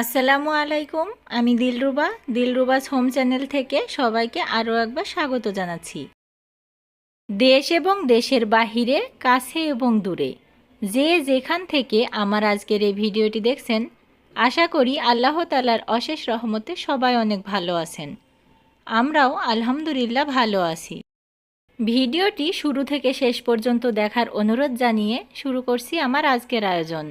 আসসালামু আলাইকুম, আমি দিলরুবা। দিলরুবাস হোম চ্যানেল থেকে সবাইকে আরও একবার স্বাগত জানাচ্ছি। দেশ এবং দেশের বাহিরে, কাছে এবং দূরে, যে যেখান থেকে আমার আজকের এই ভিডিওটি দেখছেন, আশা করি আল্লাহ তালার অশেষ রহমতে সবাই অনেক ভালো আছেন। আমরাও আলহামদুলিল্লাহ ভালো আছি। ভিডিওটি শুরু থেকে শেষ পর্যন্ত দেখার অনুরোধ জানিয়ে শুরু করছি আমার আজকের আয়োজন।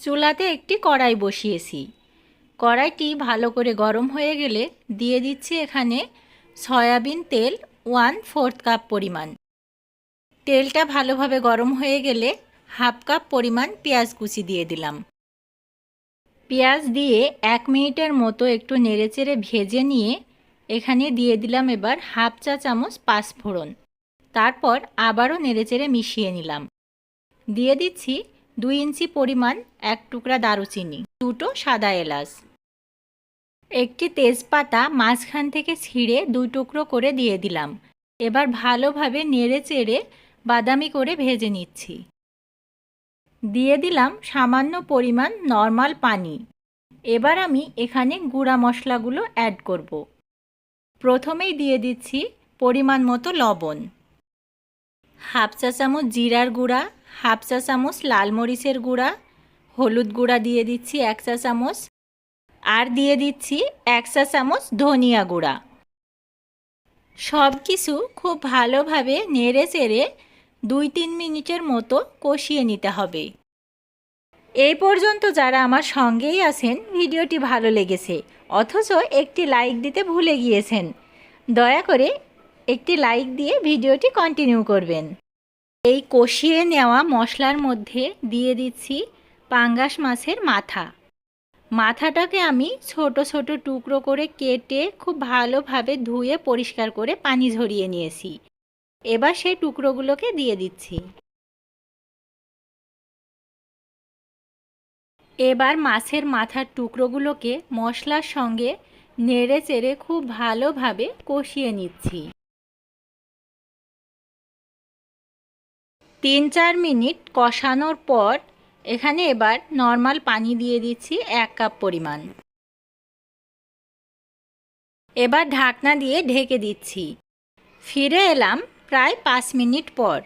চুলাতে একটি কড়াই বসিয়েছি। কড়াইটি ভালো করে গরম হয়ে গেলে দিয়ে দিচ্ছি এখানে সয়াবিন তেল ওয়ান ফোর্থ কাপ পরিমাণ। তেলটা ভালোভাবে গরম হয়ে গেলে হাফ কাপ পরিমাণ পেঁয়াজ কুচি দিয়ে দিলাম। পেঁয়াজ দিয়ে এক মিনিটের মতো একটু নেড়েচেড়ে ভেজে নিয়ে এখানে দিয়ে দিলাম এবার হাফ চা চামচ পাঁচফোড়ন। তারপর আবারও নেড়েচেড়ে মিশিয়ে নিলাম। দিয়ে দিচ্ছি দুই ইঞ্চি পরিমাণ এক টুকরা দারুচিনি, দুটো সাদা এলাচ। একটি তেজপাতা মাঝখান থেকে ছিঁড়ে দুই টুকরো করে দিয়ে দিলাম। এবার ভালোভাবে নেড়ে চেড়ে বাদামি করে ভেজে নিচ্ছি। দিয়ে দিলাম সামান্য পরিমাণ নর্মাল পানি। এবার আমি এখানে গুঁড়া মশলাগুলো অ্যাড করব। প্রথমেই দিয়ে দিচ্ছি পরিমাণ মতো লবণ। হাফ চা চামচ জিরার গুঁড়া হাফ চা চামচ লাল মরিচের গুঁড়া, হলুদ গুঁড়া দিয়ে দিচ্ছি এক চা চামচ, আর দিয়ে দিচ্ছি এক চা চামচ ধনিয়া গুঁড়া। সব কিছু খুব ভালোভাবে নেড়ে চেড়ে দুই তিন মিনিটের মতো কষিয়ে নিতে হবে। এই পর্যন্ত যারা আমার সঙ্গেই আছেন, ভিডিওটি ভালো লেগেছে, অথচ একটি লাইক দিতে ভুলে গিয়েছেন, দয়া করে একটি লাইক দিয়ে ভিডিওটি কন্টিনিউ করবেন। এই কষিয়ে নেওয়া মশলার মধ্যে দিয়ে দিচ্ছি পাঙ্গাস মাছের মাথা। মাথাটাকে আমি ছোট ছোট টুকরো করে কেটে খুব ভালোভাবে ধুয়ে পরিষ্কার করে পানি ঝরিয়ে নিয়েছি। এবার সেই টুকরোগুলোকে দিয়ে দিচ্ছি। এবার মাছের মাথার টুকরোগুলোকে মশলার সঙ্গে নেড়ে চেড়ে খুব ভালোভাবে কষিয়ে নিচ্ছি। তিন চার মিনিট কষানোর পর এখানে এবার নর্মাল পানি দিয়ে দিচ্ছি এক কাপ পরিমাণ। এবার ঢাকনা দিয়ে ঢেকে দিচ্ছি। ফিরে এলাম প্রায় পাঁচ মিনিট পর।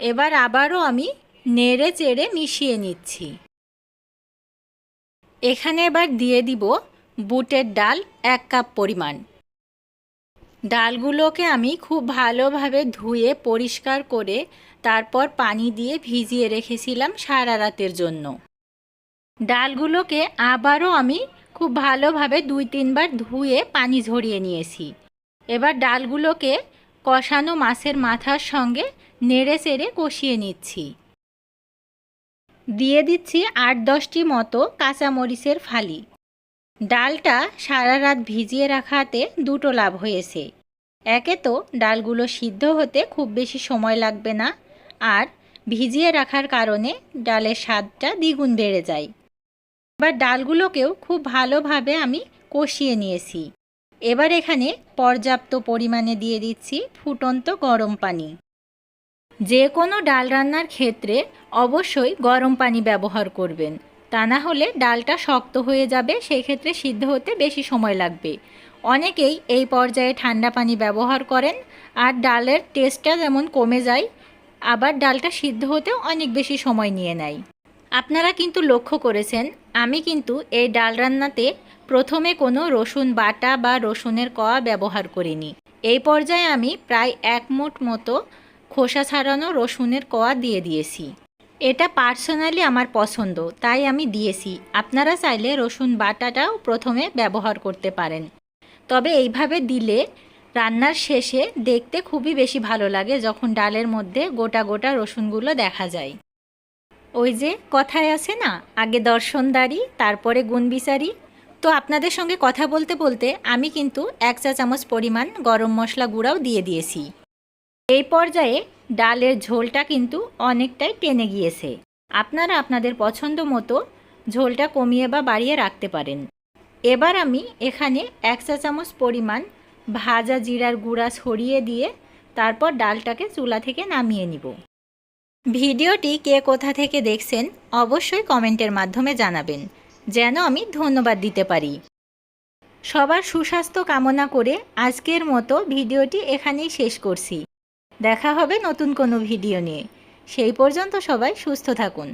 এবার আবারও আমি নেড়ে চেড়ে মিশিয়ে নিচ্ছি। এখানে এবার দিয়ে দিব বুটের ডাল এক কাপ পরিমাণ। ডালগুলোকে আমি খুব ভালোভাবে ধুয়ে পরিষ্কার করে তারপর পানি দিয়ে ভিজিয়ে রেখেছিলাম সারা রাতের জন্য। ডালগুলোকে আবারও আমি খুব ভালোভাবে দুই তিনবার ধুয়ে পানি ঝরিয়ে নিয়েছি। এবার ডালগুলোকে কষানো মাছের মাথার সঙ্গে নেড়ে চেড়ে কষিয়ে নিচ্ছি। দিয়ে দিচ্ছি আট দশটি মতো কাঁচামরিচের ফালি। ডালটা সারা রাত ভিজিয়ে রাখাতে দুটো লাভ হয়েছে। একে তো ডালগুলো সিদ্ধ হতে খুব বেশি সময় লাগবে না, আর ভিজিয়ে রাখার কারণে ডালের স্বাদটা দ্বিগুণ বেড়ে যায়। এবার ডালগুলোকেও খুব ভালোভাবে আমি কষিয়ে নিয়েছি। এবার এখানে পর্যাপ্ত পরিমাণে দিয়ে দিচ্ছি ফুটন্ত গরম পানি। যে কোনো ডাল রান্নার ক্ষেত্রে অবশ্যই গরম পানি ব্যবহার করবেন। তা না হলে ডালটা শক্ত হয়ে যাবে সেই ক্ষেত্রে সিদ্ধ হতে বেশি সময় লাগবে। অনেকেই এই পর্যায়ে ঠান্ডা পানি ব্যবহার করেন, আর ডালের টেস্টটা যেমন কমে যায়, আবার ডালটা সিদ্ধ হতেও অনেক বেশি সময় নিয়ে নেয়। আপনারা কিন্তু লক্ষ্য করেছেন, আমি কিন্তু এই ডাল রান্নাতে প্রথমে কোনো রসুন বাটা বা রসুনের কয়া ব্যবহার করিনি। এই পর্যায়ে আমি প্রায় এক মুঠ মতো খোসা ছাড়ানো রসুনের কোয়া দিয়ে দিয়েছি। এটা পার্সোনালি আমার পছন্দ, তাই আমি দিয়েছি। আপনারা চাইলে রসুন বাটাটাও প্রথমে ব্যবহার করতে পারেন। তবে এইভাবে দিলে রান্নার শেষে দেখতে খুবই বেশি ভালো লাগে যখন ডালের মধ্যে গোটা গোটা রসুনগুলো দেখা যায়। ওই যে কথায় আছে না, আগে দর্শনদারি তারপরে গুণ বিচারি। তো আপনাদের সঙ্গে কথা বলতে বলতে আমি কিন্তু এক চা চামচ পরিমাণ গরম মশলা গুঁড়াও দিয়ে দিয়েছি। এই পর্যায়ে ডালের ঝোলটা কিন্তু অনেকটাই টেনে গিয়েছে। আপনারা আপনাদের পছন্দ মতো ঝোলটা কমিয়ে বা বাড়িয়ে রাখতে পারেন। এবার আমি এখানে এক চা চামচ পরিমাণ ভাজা জিরার গুঁড়া ছড়িয়ে দিয়ে তারপর ডালটাকে চুলা থেকে নামিয়ে নিব। ভিডিওটি কে কোথা থেকে দেখছেন অবশ্যই কমেন্টের মাধ্যমে জানাবেন। যেন আমি ধন্যবাদ দিতে পারি। সবার সুস্বাস্থ্য কামনা করে আজকের মতো ভিডিওটি এখানেই শেষ করছি। দেখা হবে নতুন কোনো ভিডিও নিয়ে। সেই পর্যন্ত সবাই সুস্থ থাকুন।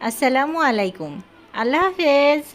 আসসালামু আলাইকুম। আল্লাহ হাফেজ।